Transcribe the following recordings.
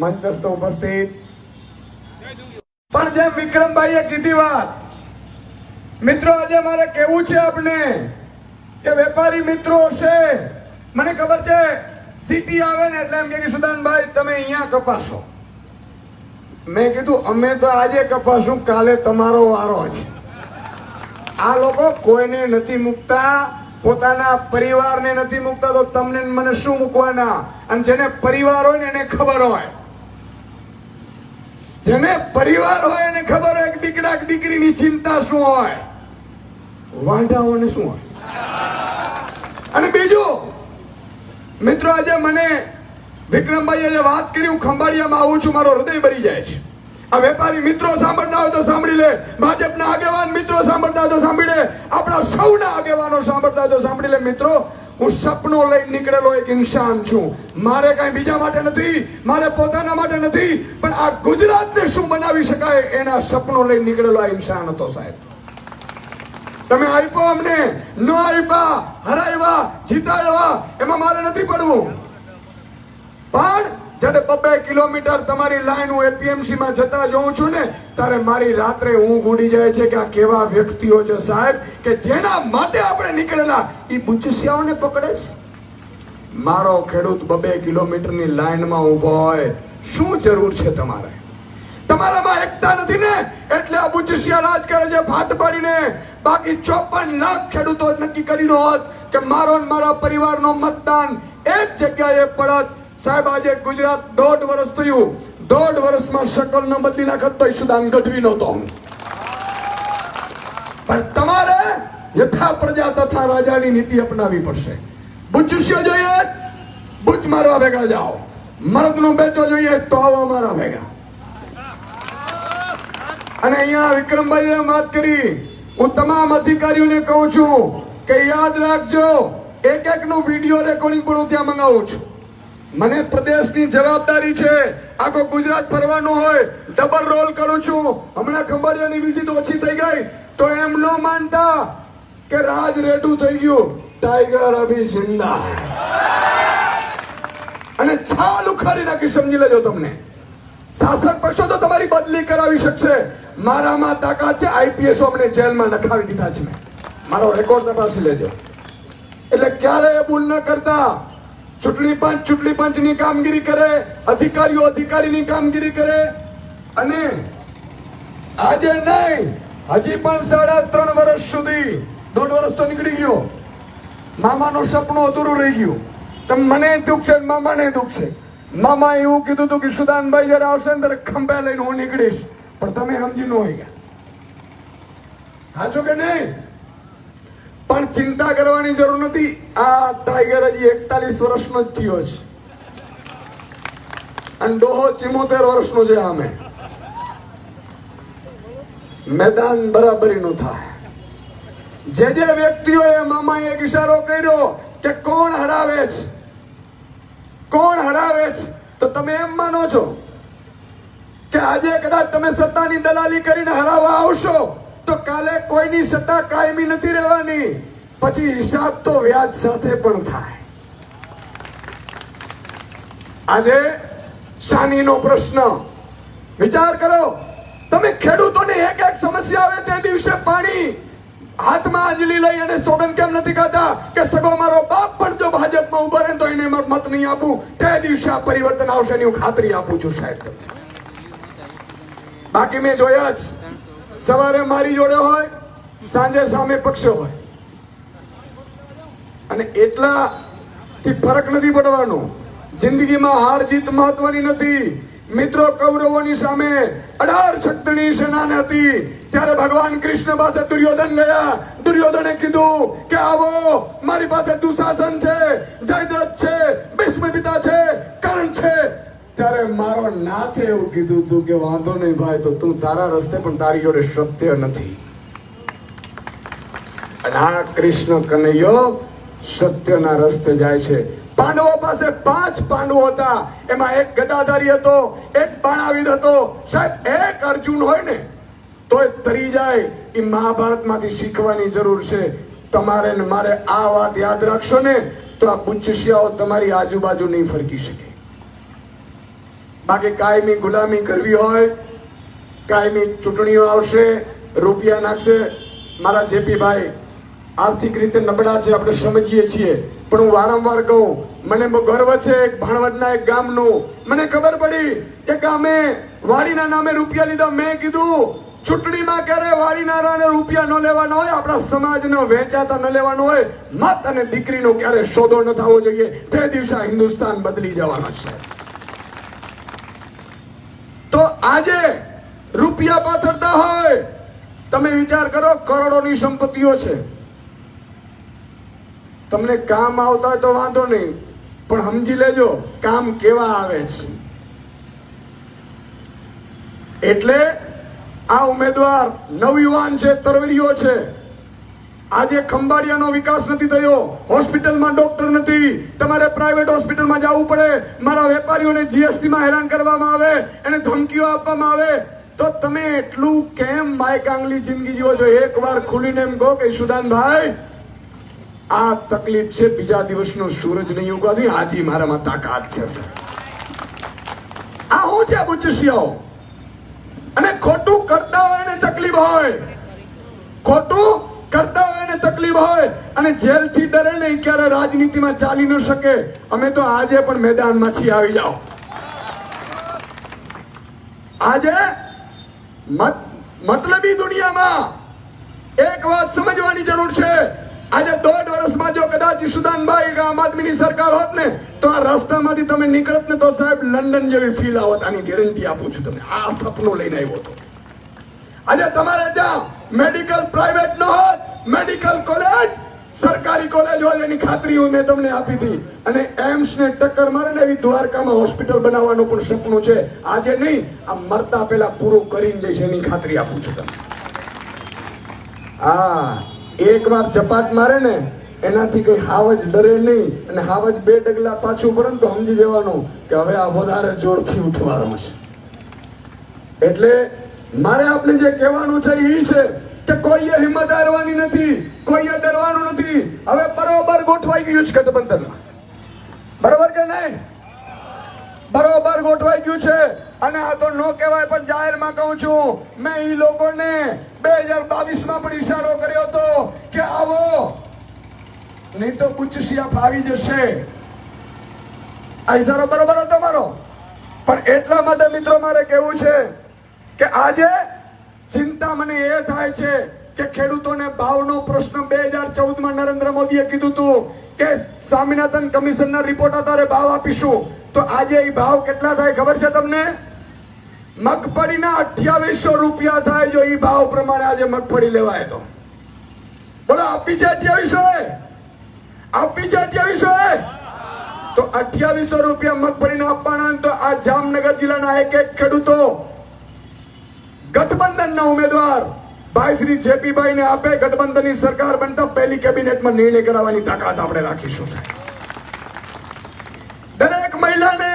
મંચસ્થ ઉપસ્થિત. પણ જેમ વિક્રમભાઈએ કીધી વાત, મિત્રો, આજે મારે કેવું છે આપને કે વેપારી મિત્રો છે મને ખબર છે સિટી આવે ને એટલે એમ કે સુદાનભાઈ, તમે અહીંયા કપાશો. મેં કીધું, અમે તો આજે કપાશું, કાલે તમારો વારો છે. આ લોકો કોઈને નથી મૂકતા, પોતાના પરિવારને નથી મૂકતા, તો તમને મને શું મૂકવાના? અને જેને પરિવાર હોય ને એને ખબર હોય. જેને પરિવાર હોય એને ખબર હોય કે દીકરા કે દીકરીની ચિંતા શું હોય? વાંધાઓને શું હોય? અને બીજું, મિત્રો આજે મને વિક્રમભાઈ આજે વાત કરી, હું ખંભાળિયામાં આવું છું, મારો હૃદય ભરી જાય છે. આ વેપારી મિત્રો સાંભળતા હોય તો સાંભળી લે, ભાજપના આગેવાન મિત્રો સાંભળતા હોય તો સાંભળી લે, આપણા સૌના આગેવાનો સાંભળતા હોય તો સાંભળી લે. મિત્રો હું સપનો લઈને નીકળેલો એક ઇન્સાન છું. મારે કાંઈ બીજા માટે નથી, મારે પોતાના માટે નથી, પણ આ ગુજરાતને શું બનાવી શકાય એના સપનો લઈને નીકળેલો આ ઇન્સાન હતો સાહેબ. તમે આપ્યો અમને, ન આપ્યા, હરાવ્યા જીતાડવા એમાં મારે નથી પડવું. પણ જ્યારે બબે કિલોમીટર તમારી લાઈન હું એપીએમસી માં જતા જોઉં છું ને, ત્યારે મારી રાત્રે ઊંઘ ઉડી જાય છે કે આ કેવા વ્યક્તિઓ છે સાહેબ, કે જેના માટે આપણે નીકળેલા, એ બુચસિયાઓને પકડે છે? મારો ખેડૂત બબે કિલોમીટરની લાઈનમાં ઊભો હોય, શું જરૂર છે તમારે? તમારામાં એકતા નથી ને, એટલે આ બુચસિયા રાજ કરે છે ફાટ પાડીને. બાકી ચોપન લાખ ખેડૂતો નક્કી કરીને હોત કે મારો મારા પરિવારનો મતદાન એક જગ્યાએ પડત સાહેબ, આજે ગુજરાત દોઢ વર્ષ થયું. દોઢ વર્ષમાં શકલ ન બદલી નાખત તો ઈશુદાન ગઢવી નહોતો. પણ તમારે યથા પ્રજા તથા રાજાની નીતિ અપનાવી પડશે. બુચુસ્યો જોઈએ બુચ મારવા ભેગા જાઓ. મરદનો બેચો જોઈએ, તો આવો મારા ભેગા. અને અહીંયા વિક્રમભાઈએ વાત કરી. હું તમામ અધિકારીઓને કહું છું કે યાદ રાખજો એક એક નું વીડિયો રેકોર્ડિંગ પણ હું ત્યાં મંગાવું છું. મને પ્રદેશની જવાબદારી છે. આખો ગુજરાત ફરવાનું હોય ડબલ રોલ કરું છું. હમણાં ખંભાળિયાની વિઝિટ ઓછી થઈ ગઈ, તો એમ ન માનતા કે રાજ રેડું થઈ ગયું. ટાઈગર અભી જિંદા અને છાલ ઉખાડી નાખી સમજી લેજો તમને. શાસક પક્ષો તો તમારી બદલી કરાવી શકશે. મારામાં તાકાત છે આઈપીએસ અમને જેલમાં નખાવી દીધા છે. મારો રેકોર્ડ તપાસી લેજો. એટલે ક્યારે ભૂલ ન કરતા. ચૂંટણી પંચ, ચૂંટણી પંચની કામગીરી કરે, અધિકારીઓ, અધિકારીની કામગીરી કરે. અને આજે નહીં, હજી પણ સાડા ત્રણ વર્ષ સુધી, દોઢ વર્ષ તો નીકળી ગયો. મામાનું સપનું અધૂરું રહી ગયું. તો મને દુઃખ છે મામાને દુઃખ છે. મામા એવું કીધું હતું કે, સુદાનભાઈ જયારે આવશે ને ત્યારે ખંભે લઈને હું નીકળીશ. પણ તમે સમજી ન હોય ગયા. સાચું કે નહીં? પણ ચિંતા કરવાની જરૂર નથી. આ ટાઈગર હજી એકતાલીસ વર્ષનો જ થયો છે. અને ડોહો ચિમોતેર વર્ષનો છે આમે. મેદાન બરાબરીનું થાય. જે જે વ્યક્તિઓએ મામાએ એક ઈશારો કર્યો કે કોણ હરાવે છે? કોણ હરાવે છે? તો તમે એમ માનો છો કે આજે કદાચ તમે સત્તાની દલાલી કરીને હરાવવા આવશો? તો કાલે કોઈની સત્તા કાયમી નથી રહેવાની. પછી હિસાબ તો વ્યાજ સાથે પણ થાય. આજે શાનીનો પ્રશ્ન. વિચાર કરો, તમે ખેડૂતોને એક એક સમસ્યા આવે તે દિવસે પાણી હાથમાં અંજલી લઈ અને સોગંદ કેમ નથી ખાતા? કે સગો મારો બાપ પણ જો ભાજપમાં ઊભા રહે તો એને મત નહીં આપું? તે દિવસે આ પરિવર્તન આવશે એની હું ખાતરી આપું છું સાહેબ બાકી મેં જોયા જ સવારે મારી જોડે હોય, સાંજે સામે પક્ષ હોય. અને એટલા થી ફરક નથી પડવાનો. જિંદગીમાં હાર જીત મહત્વની નથી. મિત્રો કૌરવોની સામે અઢાર શક્તિની સેના હતી. ત્યારે ભગવાન કૃષ્ણ પાસે દુર્યોધન ગયા. દુર્યોધને કીધું કે આવો, મારી પાસે દુશાસન છે જયદ્રથ છે, ભીષ્મ પિતા છે, કર્ણ છે. ત્યારે મારો નાથે એવું કીધું તું કે વાંધો નહીં ભાઈ, તો તું તારા રસ્તે પણ તારી જોડે સત્ય નથી. અને આ કૃષ્ણ કનૈયો સત્યના રસ્તે જાય છે. પાંડવો પાસે પાંચ પાંડવો હતા. એમાં એક ગદાધારી હતો, એક બાણાવીર હતો. સાહેબ, એક અર્જુન હોય ને, તોય તરી જાય. એ મહાભારતમાંથી શીખવાની જરૂર છે. તમારે ને મારે આ વાત યાદ રાખશો ને, તો આ બુચશિયાઓ તમારી આજુબાજુ નહીં ફરકી શકે. બાકી કાયમી ગુલામી કરવી હોય, કાયમી ચૂંટણીઓ આવશે, રૂપિયા નાખશે. મારા જેપીભાઈ, આર્થિક રીતે નબળા છે, આપણે સમજીએ છીએ. પણ હું વારંવાર કહું, મને ગર્વ છે એક ભાણવડના એક ગામનું. મને ખબર પડી કે ગામે વાડીના નામે રૂપિયા લીધા. મેં કીધું, ચૂંટણીમાં ક્યારે વાડીનારાને રૂપિયા ન લેવાના હોય, આપણા સમાજનો વેચાતા ન લેવાનો હોય, મત અને દીકરીનો ક્યારે સોદો ન થવો જોઈએ. તે દિવસે હિન્દુસ્તાન બદલી જવાનો છે. આજે રૂપિયા પાથરતા હોય, તમે વિચાર કરો કરોડોની સંપત્તિઓ છે. તમને કામ આવતા હોય તો વાંધો નહીં, પણ સમજી લેજો, કામ કેવા આવે છે. એટલે આ ઉમેદવાર નવયુવાન છે, તરવરીઓ છે. આજે ખંભાળિયાનો વિકાસ નથી થયો. હોસ્પિટલમાં ડોક્ટર નથી. તમારે પ્રાઇવેટ હોસ્પિટલમાં જવું પડે. મારા વેપારીઓને જીએસટીમાં હેરાન કરવામાં આવે. એને ધમકીઓ આપવામાં આવે. તો તમે એટલું કેમ માયકાંગલી જિંદગી જીવો છો? એકવાર ખુલીને એમ કહો કે, સુદાનભાઈ, આ તકલીફ છે, બીજા દિવસનો સૂરજ નહીં ઉગાદી હાજી મારામાં તાકાત છે, સર. આ હું છે બુચસિયાઓ અને ખોટું કરતા હોય ને તકલીફ હોય. ખોટું કરતા હોય ને તકલીફ હોય અને જેલથી ડરે ને ક્યારે રાજનીતિમાં ચાલી ન શકે. અમે તો આજે પણ મેદાનમાં છીએ, આવી જાઓ. આજે મત, મતલબી દુનિયામાં એક વાત સમજવાની જરૂર છે. આજે દોઢ વર્ષમાં જો કદાચ ઈશુદાનભાઈ આમ આદમીની સરકાર હોત ને, તો આ રસ્તામાંથી તમે નીકળત ને તો સાહેબ લંડન જેવી ફીલ આવત. આની ગેરંટી આપું છું તમને. આ સપનું લઈને આવ્યો હતો. આજે તમારે ત્યાં મેડિકલ પ્રાઇવેટ ન હોત મેડિકલ કોલેજ, સરકારી કોલેજ હોય એની ખાતરી મેં તમને આપી હતી. અને એમ્સ ને ટક્કર મારે ને એવી દ્વારકામાં હોસ્પિટલ બનાવવાનું પણ સપનું છે. આજે નહીં આ મરતા પહેલા પૂરું કરીને જઈશ એની ખાતરી આપું છું તમને. હા, એક વાર ઝપાટ મારે ને, એનાથી કઈ હાવજ ડરે નહીં અને હાવજ બે ડગલા પાછું પડે તો સમજી જવાનું કે હવે આ વધારે જોરથી ઉઠવાનું છે એટલે મારે આપને જે કહેવાનું છે એ છે કે કોઈએ હિંમત હારવાની નથી, કોઈએ ડરવાનું નથી. હવે બરોબર ગોઠવાઈ ગયું છે ગઠબંધનમાં. બરોબર કે નહીં? બરોબર ગોઠવાઈ ગયું છે. અને આ તો નો કહેવાય, પણ જાહેરમાં કહું છું, મેં એ લોકોને બે હજાર બાવીસમાં પણ ઈશારો કર્યો હતો કે આવો. નહીં તો કુચસિયા ફાવી જશે. આ ઈશારો બરોબર હતો મારો? પણ એટલા માટે મિત્રો મારે કહેવું છે કે આજે ચિંતા મને એ થાય છે કે ખેડૂતોને ભાવનો પ્રશ્ન બે હજાર ચૌદમાં નરેન્દ્ર મોદીએ કીધું હતું કે સ્વામિનાથન કમિશનના રિપોર્ટ આધારે ભાવ આપીશું. તો આજે એ ભાવ કેટલા થાય ખબર છે તમને? મગફળીના અઠ્યાવીસો રૂપિયા થાય જો એ ભાવ પ્રમાણે આજે મગફળી લેવાય તો. બોલો, આપી છે અઠ્યાવીસો? આપી છે અઠ્યાવીસો? તો અઠ્યાવીસો રૂપિયા મગફળીના આપવાના તો આ જામનગર જિલ્લાના એક એક ખેડૂતો ગઠબંધનના ઉમેદવાર ભાઈ શ્રી જેપીભાઈ ને આપે ગઠબંધનની સરકાર બનતા પહેલી કેબિનેટમાં નિર્ણય કરાવવાની તાકાત આપણે રાખીશું, સાહેબ. દરેક મહિલાને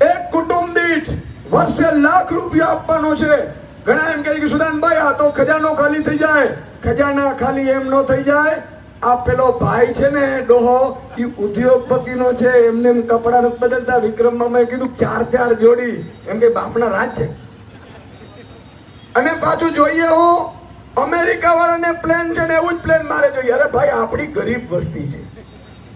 એક કુટુંબ દીઠ વર્ષે લાખ રૂપિયા આપવાનો છે. ઘણા એમ કહે કે સુદાનભાઈ, આ તો ખજાનો ખાલી થઈ જાય. ખજાના ખાલી એમ નો થઈ જાય. આ પેલો ભાઈ છે ને, ડોહો એ ઉદ્યોગપતિનો છે. એમને એમ કપડા નથી બદલતા. વિક્રમમાં મેં કીધું, ચાર ચાર જોડી. એમ કે બાપના રાજ છે. અને પાછું જોઈએ હું અમેરિકા વાળાને પ્લેન છે ને એવું જ પ્લેન મારે જોઈએ. અરે ભાઈ આપણી ગરીબ વસ્તી છે.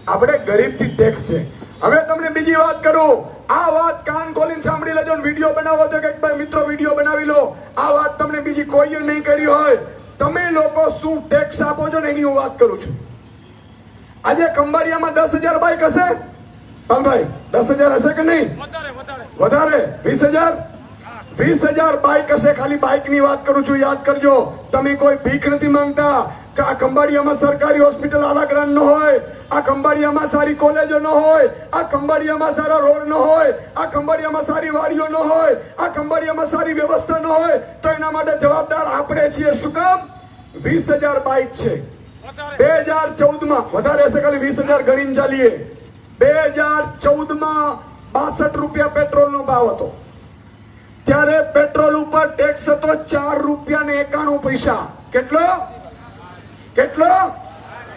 આપણે ગરીબથી ટેક્સ છે. હવે તમને બીજી વાત કરું. આ વાત કાન ખોલીને સાંભળી લેજો વીડિયો બનાવો તો કે ભાઈ મિત્રો વીડિયો બનાવી લો. આ વાત તમને બીજી કોઈએ નહીં કરી હોય. તમે લોકો શું ટેક્સ આપો છો ને એની હું વાત કરું છું. આજે ખંભાળિયામાં દસ હજાર બાઇક હશે? ભાઈ દસ હજાર હશે કે નહીં? વધારે? વીસ હજાર? વીસ હજાર બાઇક હશે. ખાલી બાઇકની વાત કરું છું, યાદ કરજો. તમે કોઈ ભીખ નથી માંગતા કે આ ખંભાળિયામાં સરકારી હોસ્પિટલ આલાગ્રાન ન હોય, આ ખંભાળિયામાં સારી કોલેજો ન હોય, આ ખંભાળિયામાં સારા રોડ ન હોય, આ ખંભાળિયામાં સારી વાડીઓ ન હોય, આ ખંભાળિયામાં સારી વ્યવસ્થા ન હોય, તો એના માટે જવાબદાર આપણે છીએ શું કામ? વીસ હજાર બાઇક છે. બે હજાર ચૌદમાં વધારે હશે ખાલી વીસ હજાર ગણીને ચાલીએ. બે હજાર ચૌદમાં બાસઠ રૂપિયા પેટ્રોલ નો ભાવ હતો. ત્યારે પેટ્રોલ ઉપર ટેક્સ હતો ચાર રૂપિયા ને એકાણું પૈસા. કેટલો? કેટલો?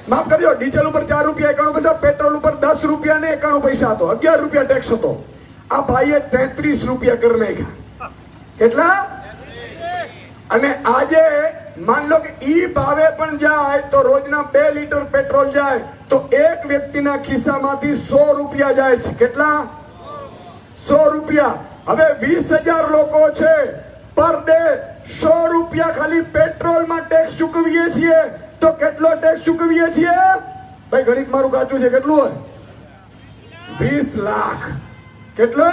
માફ કરજો ડીઝલ ઉપર ચાર રૂપિયા, એકાણું પૈસા, પેટ્રોલ ઉપર દસ રૂપિયા ને એકાણું પૈસા હતો. અગિયાર રૂપિયા ટેક્સ હતો. આ ભાઈએ તેત્રીસ રૂપિયા કરી નાખ્યા. કેટલા? અને આજે માન લો કે ઈ ભાવે પણ જાય તો રોજના બે લીટર પેટ્રોલ જાય તો એક વ્યક્તિના ખિસ્સામાંથી સો રૂપિયા જાય છે. કેટલા? સો રૂપિયા. હવે વીસ હજાર લોકો છે. પર ડે સો રૂપિયા ખાલી પેટ્રોલમાં ટેક્સ ચૂકવીએ છીએ. તો કેટલો ટેક્સ ચૂકવીએ છીએ? ભાઈ ગણિત મારું કાચું છે, કેટલું હોય? વીસ લાખ. કેટલો?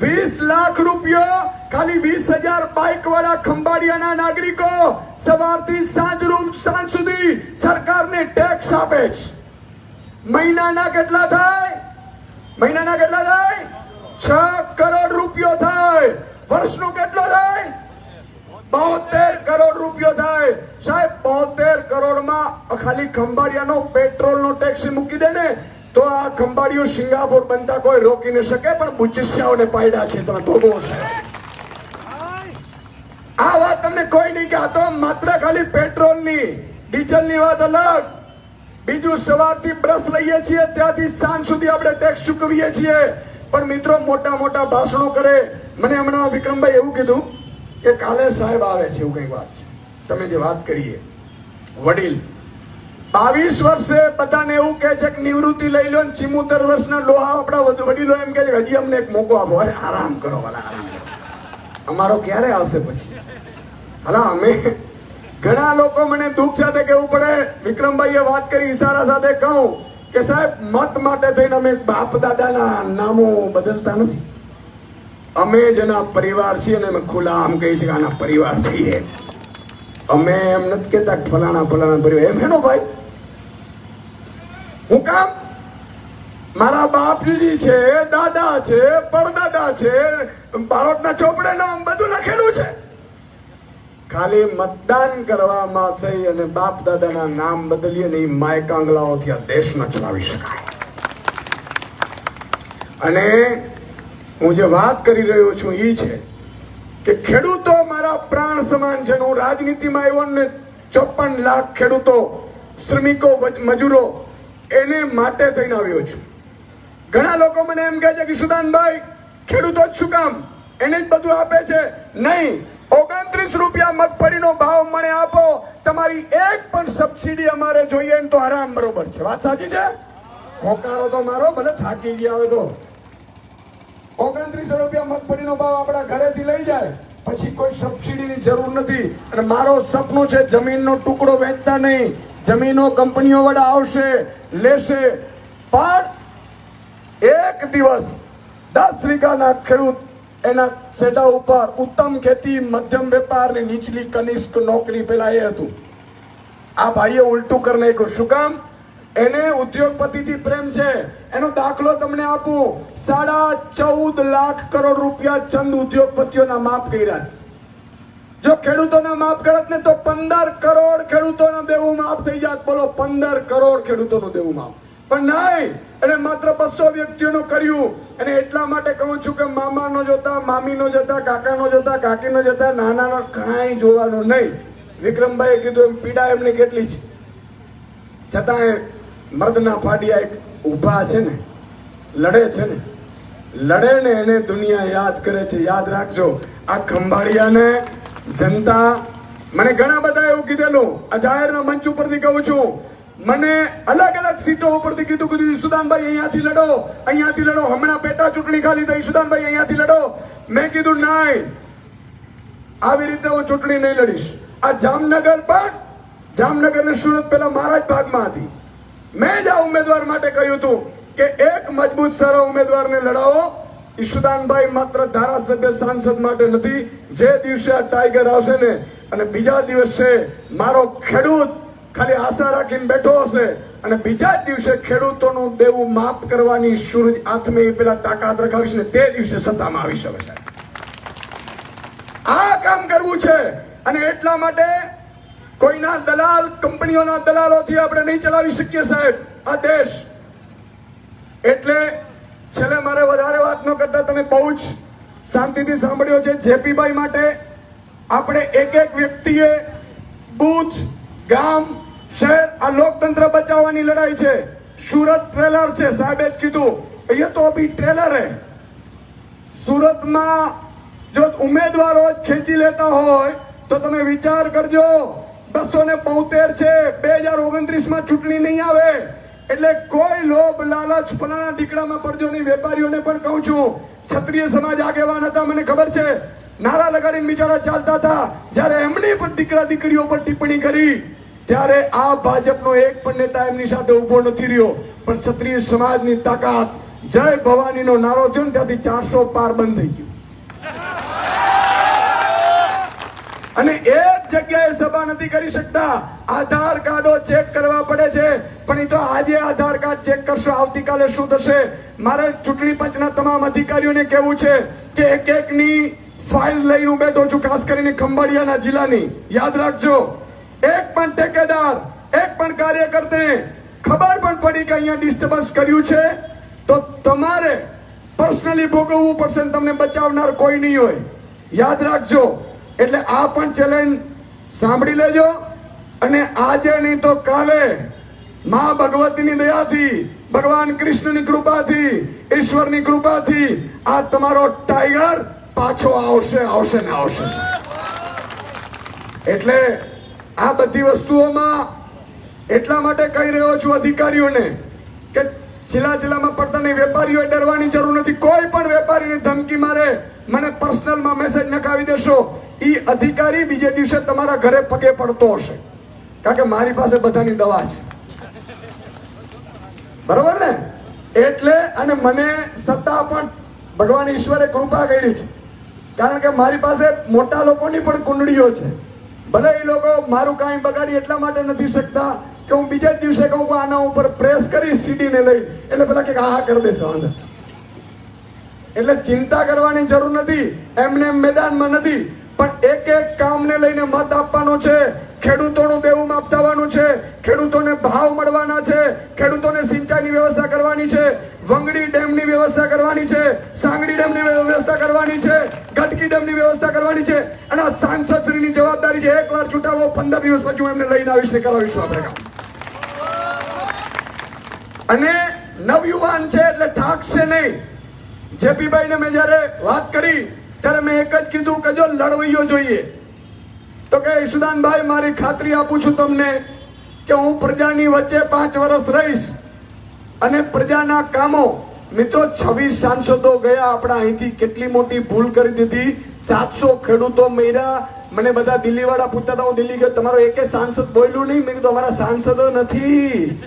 વીસ લાખ રૂપિયો. ખાલી વીસ હજાર બાઇક વાળા ખંભાળિયાના નાગરિકો સવારથી સાંજ રૂમ સાંજ સુધી સરકારને ટેક્સ આપે છે. મહિનાના કેટલા થાય? મહિનાના કેટલા થાય? છ કરોડ રૂપિયો થાય. વર્ષનો કેટલો થાય? બોતેર કરોડ રૂપિયો થાય. સાહેબ, બોતેર કરોડમાં ખાલી ખંભાળિયાનો પેટ્રોલનો ટેક્સ મૂકી દે ને, તો આ ખંભાળિયું સિંગાપોર બનતા કોઈ રોકી ન શકે, પણ બુચિસિયાઓને પાડ્યા છે, તમે ભોગવો સાહેબ આ વાત તમને કોઈ નહીં કે આ તો માત્ર ખાલી પેટ્રોલની, ડીઝલની વાત અલગ. બીજું સવારથી બ્રશ લઈએ છીએ, ત્યાંથી સાંજ સુધી આપણે ટેક્સ ચૂકવીએ છીએ. પણ મિત્રો મોટા મોટા ભાષણો કરે. મને હમણાં વિક્રમભાઈ એવું કીધું કે કાલે સાહેબ આવે છે એવું કઈ વાત છે. તમે જે વાત કરીએ. વડીલ, બાવીસ વર્ષે બધાને એવું કહે છે કે નિવૃત્તિ લઈ લો ને ચિમોતેર વર્ષના લોહા આપણા વધુ, વડીલો એમ કહે છે હજી અમને એક મોકો આપો. અરે આરામ કરો વાલા, આરામ કરો. અમારો ક્યારે આવશે પછી? હલા અમે ઘણા લોકો મને દુઃખ સાથે કહેવું પડે. વિક્રમભાઈએ વાત કરી, ઈશારા સાથે કહું. કે સાહેબ, મત માટે થઈને અમે બાપ દાદાના નામો બદલતા નથી. અમે જેના પરિવાર છીએ ને અમે ખુલ્લા આમ કહી છે આના પરિવાર છીએ. અમે એમ નથી કહેતા ફલાણા ફલાણા પરિવાર. એમ હેનો ભાઈ? હું કામ? મારા બાપજી છે, દાદા છે, પરદાદા છે, બારોટના ચોપડે નામ બધું લખેલું છે. ખાલી મતદાન કરવામાં થઈ અને બાપ દાદાના નામ બદલી અને એ માય કાંગલાઓથી આ દેશ ન ચલાવી શકાય. અને હું જે વાત કરી રહ્યો છું એ છે કે ખેડૂતો મારા પ્રાણ સમાન છે હું રાજનીતિમાં આવ્યો ને ચોપન લાખ ખેડૂતો, શ્રમિકો મજૂરો એને માટે થઈને આવ્યો છું. ઘણા લોકો મને એમ કહે છે કે સુદાનભાઈ, ખેડૂતો જ શું કામ? એને જ બધું આપે છે? નહીં. ઓગણત્રીસ રૂપિયા મગફળીનો ભાવ મને આપો. તમારી એક પણ સબસિડી અમારે જોઈએ ને તો આરામ બરોબર છે. વાત સાચી છે? ખોકારો તો મારો, ભલે થાકી ગયા હોય તો. ઓગણત્રીસો રૂપિયા મગફળીનો ભાવ આપણા ઘરેથી લઈ જાય. પછી કોઈ સબસિડીની જરૂર નથી. અને મારો સપનું છે જમીનનો ટુકડો વેચતા નહીં. જમીનો કંપનીઓ વડા આવશે, લેશે. પણ એક દિવસ દસ વીઘાના ખેડૂત એના સેટા ઉપર ઉત્તમ ખેતી, મધ્યમ વેપાર ને નીચલી કનિષ્ક નોકરી પેલા એ હતું. આ ભાઈએ ઉલટું કરી નાખ્યું. શું કામ? એને ઉદ્યોગપતિથી પ્રેમ છે. એનો દાખલો તમને આપું. સાડા ચૌદ લાખ કરોડ રૂપિયા ચંદ ઉદ્યોગપતિઓના માફ કર્યા જો ખેડૂતોના માફ કરત ને તો પંદર કરોડ ખેડૂતોના દેવું માફ થઈ જાત. બોલો, પંદર કરોડ ખેડૂતોનું દેવું માફ. પણ નહીં! એને માત્ર બસો વ્યક્તિઓનું કર્યું. અને એટલા માટે કહું છું કે મામાનો જોતા, મામીનો જોતા, કાકાનો જોતા, કાકીનો જોતા, નાનાનો કાંઈ જોવાનું નહીં. વિક્રમભાઈએ કીધું એમ, પીડા એમની કેટલી છે? છતાંય મર્દના ફાડિયા એક ઊભા છે ને, લડે છે ને, લડે ને એને દુનિયા યાદ કરે છે. યાદ રાખજો, આ ખંભાળિયાને જનતા, મને ઘણા બધા એવું કીધેલું. આ જાહેરના મંચ ઉપરથી કહું છું મને અલગ અલગ સીટો ઉપરથી કીધું કીધું ઈશુદાનભાઈ અહીંયાથી લડો અહીંયાથી લડો, હમણાં પેટા ચૂંટણી ખાલી થઈ ઈશુદાનભાઈ અહીંયાથી લડો. મેં કીધું નહીં આવી રીતે હું ચૂંટણી નહીં લડીશ. આ જામનગર પણ જામનગર ને સુરત પેલા મારા જ ભાગમાં હતી. મેં જ આ ઉમેદવાર માટે કહ્યું હતું કે એક મજબૂત સારા ઉમેદવારને લડાવો. ઈશુદાનભાઈ માત્ર ધારાસભ્ય સાંસદ માટે નથી, જે દિવસે આ ટાઈગર આવશે ને, અને બીજા દિવસે મારો ખેડૂત ખાલી આશા રાખીને બેઠો હશે. અને બીજા જ દિવસે ખેડૂતોનું દેવું માફ કરવાની સૂરજ હાથમે એ પેલા તાકાત રખાવીશ ને તે દિવસે સત્તામાં આવી શકે આ કામ કરવું છે. અને એટલા માટે કોઈના દલાલ, કંપનીઓના દલાલોથી આપણે નહીં ચલાવી શકીએ સાહેબ. આ દેશ. એટલે છેલ્લે મારે વધારે વાત ન કરતા તમે બહુ જ શાંતિથી સાંભળ્યો છે જેપીભાઈ માટે. આપણે એક એક વ્યક્તિએ બૂથ, ગામ શહેર આ લોકતંત્ર બચાવવાની લડાઈ છે. સુરત ટ્રેલર છે, સાહેબે જ કીધું. એ તો બી ટ્રેલર હે. સુરતમાં જો ઉમેદવારો જ ખેંચી લેતા હોય, તો તમે વિચાર કરજો. બસો ને બોતેર છે, બે હજાર ઓગણત્રીસમાં ચૂંટણી નહીં આવે. એટલે કોઈ લોભ, લાલચ ફલાણા દીકડામાં પડજો નહીં. વેપારીઓને પણ કહું છું, ક્ષત્રિય સમાજ આગેવાન હતા, મને ખબર છે. નારા લગાડીને બિચારા ચાલતા હતા. જ્યારે એમની પણ દીકરા દીકરીઓ પર ટિપ્પણી કરી ત્યારે આ ભાજપનો એક પણ નેતા એમની સાથે ઊભો નથી રહ્યો. પણ ક્ષત્રિય સમાજની તાકાત જય ભવાનીનો નારો થયો ને ત્યાંથી ચારસો પાર બંધ થઈ ગયું. અને એક જગ્યાએ સભા નથી કરી શકતા. આધાર કાર્ડો ચેક કરવા પડે છે. પણ એ તો આજે આધાર કાર્ડ ચેક કરશો, આવતીકાલે શું થશે? મારે ચૂંટણી પંચના તમામ અધિકારીઓને કહેવું છે કે એક એકની ફાઇલ લઈને બેઠો છું, ખાસ કરીને ખંભાળિયાના જિલ્લાની. યાદ રાખજો. એક પણ ઠેકેદાર, એક પણ કાર્યકર્તાને ખબર પણ પડી કે અહીંયા ડિસ્ટર્બન્સ કર્યું છે. તો તમારે પર્સનલી ભોગવવું પડશે તમને બચાવનાર કોઈ નહીં હોય. યાદ રાખજો. એટલે આ પણ ચેલેન્જ સાંભળી લેજો. અને આજે નહીં તો કાલે મા ભગવતીની દયાથી, ભગવાન કૃષ્ણની કૃપાથી, ઈશ્વરની કૃપાથી આ તમારો ટાઈગર પાછો આવશે આવશે ને આવશે. એટલે આ બધી વસ્તુઓમાં એટલા માટે કહી રહ્યો છું અધિકારીઓને કે જિલ્લા જિલ્લામાં પડતા નહીં, વેપારીઓએ ડરવાની જરૂર નથી. કોઈ પણ વેપારીને ધમકી મારે, મને પર્સનલમાં મેસેજ નખાવી દેશો. એ અધિકારી બીજે દિવસે તમારા ઘરે પગે પડતો હશે. કારણ કે મારી પાસે બધાની દવા છે. બરોબર ને? એટલે અને મને સત્તા પણ ભગવાન ઈશ્વરે કૃપા કરી છે. કારણ કે મારી પાસે મોટા લોકોની પણ કુંડળીઓ છે. ભલે એ લોકો મારું કાંઈ બગાડી એટલા માટે નથી શકતા કે હું બીજા જ દિવસે કહું આના ઉપર પ્રેસ કરી સીડીને લઈ, એટલે પેલા કે હા હા, કરી દેશે વાંધો એટલે ચિંતા કરવાની જરૂર નથી. એમને એમ મેદાનમાં નથી. પણ એક એક કામને લઈને મત આપવાનો છે. ખેડૂતોનું દેવું માપ થવાનું છે. ખેડૂતોને ભાવ મળવાના છે. ખેડૂતોને સિંચાઈની વ્યવસ્થા કરવાની છે. વંગડી ડેમની વ્યવસ્થા કરવાની છે. સાંગડી ડેમની વ્યવસ્થા કરવાની છે. ગટકી ડેમની વ્યવસ્થા કરવાની છે. અને આ સાંસદશ્રીની જવાબદારી છે, એકવાર છૂટાવો પંદર દિવસ પછી હું એમને લઈને આવીશ ને કરાવીશું આપણે અને નવયુવાન છે એટલે ઠાકશે નહીં. જેપીભાઈને મેં જ્યારે વાત કરી ત્યારે મેં એક જ કીધું કે જો લડવૈયો જોઈએ, તો કે ઈશુદાનભાઈ મારી ખાતરી આપું છું તમને કે હું પ્રજાની વચ્ચે પાંચ વર્ષ રહીશ અને પ્રજાના કામો. મિત્રો, છવ્વીસ સાંસદો ગયા, આપણા અહીંથી કેટલી મોટી ભૂલ કરી દીધી. સાતસો ખેડૂતો મર્યા. મને બધા દિલ્હીવાળા પૂછતા હતા, હું દિલ્હી ગયો. તમારો એકે સાંસદ બોલ્યું નહીં. મેં કીધું, અમારા સાંસદો નથી.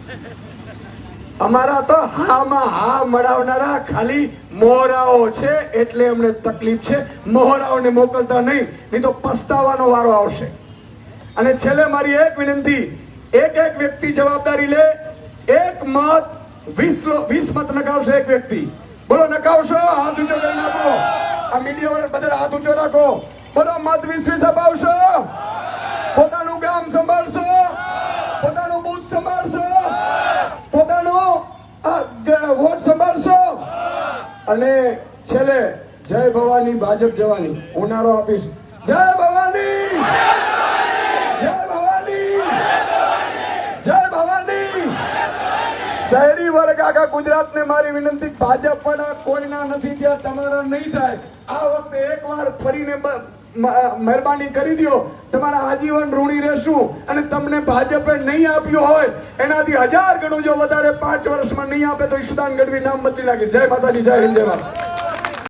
અમારા તો હામાં હા મળાવનારા ખાલી મોહરાઓ છે, એટલે એમને તકલીફ છે. મોહરાઓને મોકલતા નહીં નહીં તો પસ્તાવાનો વારો આવશે. અને છેલ્લે મારી એક વિનંતી, એક એક વ્યક્તિ જવાબદારી લે, એક મત વીસ વીસ મત નકાવશે એક વ્યક્તિ. બોલો, નકાવશો? હાથ ઊંચો કરી નાખો આ મીડિયા બધા હાથ ઊંચો રાખો. બોલો, મત વીસ વીસ અપાવશો પોતાનું ગામ સંભાળશો? અને છેલ્લે જય ભવાની ભાજપ જવાની. ઉનારો આપીશ. જય ભવાની! જય ભવાની! જય ભવાની! શહેરી વર્ગ આખા ગુજરાતને મારી વિનંતી ભાજપ વાળા કોઈના નથી ત્યાં, તમારા નહીં થાય. આ વખતે એકવાર ફરીને મહેરબાની કરી દો તમારા આજીવન ઋણી રહેશું અને તમને ભાજપે નહીં આપ્યો હોય, એનાથી હજાર ગણું જો વધારે પાંચ વર્ષમાં નહીં આપે તો ઈશુદાન ગઢવી નામ બદલી નાખીશ જય માતાજી, જય હિન્દ, જય ભારત.